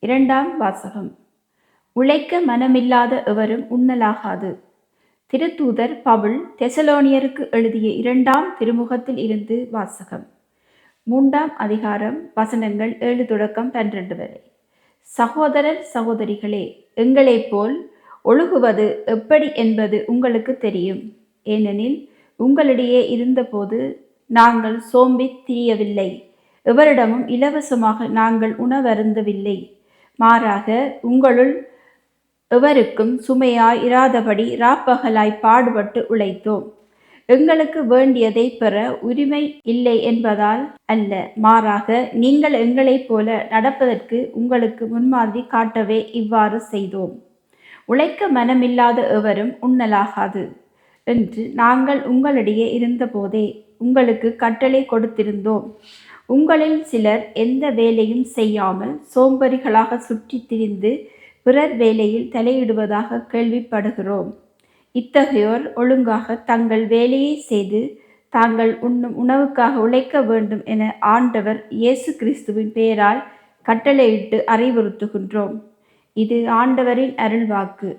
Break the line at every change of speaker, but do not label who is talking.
இரண்டாம் வாசகம். உழைக்க மனமில்லாத எவரும் உண்ணலாகாது. திருத்தூதர் பவுல் தெசலோனியருக்கு எழுதிய இரண்டாம் திருமுகத்தில் இருந்து வாசகம். மூன்றாம் அதிகாரம் வசனங்கள் ஏழு தொடக்கம் பன்னிரண்டு வரை. சகோதரர் சகோதரிகளே எங்களைப் போல் ஒழுகுவது எப்படி என்பது உங்களுக்கு தெரியும். ஏனெனில் உங்களிடையே இருந்தபோது நாங்கள் சோம்பித் திரியவில்லை. எவரிடமும் இலவசமாக நாங்கள் உணவருந்தவில்லை. மாறாக உங்களுள் எவருக்கும் சுமையாய் இராதபடி ராப்பகலாய் பாடுபட்டு உழைத்தோம். எங்களுக்கு வேண்டியதை பெற உரிமை இல்லை என்பதால் அல்ல. மாறாக நீங்கள் எங்களைப் போல நடப்பதற்கு உங்களுக்கு முன்மாதிரி காட்டவே இவ்வாறு செய்தோம். உழைக்க மனமில்லாத எவரும் உண்ணலாகாது என்று நாங்கள் உங்களிடையே இருந்தபோதே உங்களுக்கு கட்டளை கொடுத்திருந்தோம். உங்களில் சிலர் எந்த வேலையும் செய்யாமல் சோம்பரிகளாக சுற்றித் திரிந்து பிறர் வேலையில் தலையிடுவதாக கேள்விப்படுகிறோம். இத்தகையோர் ஒழுங்காக தங்கள் வேலையை செய்து தாங்கள் உண்ணும் உணவுக்காக உழைக்க வேண்டும் என ஆண்டவர் இயேசு கிறிஸ்துவின் பெயரால் கட்டளையிட்டு அறிவுறுத்துகின்றோம். இது ஆண்டவரின் அருள்வாக்கு.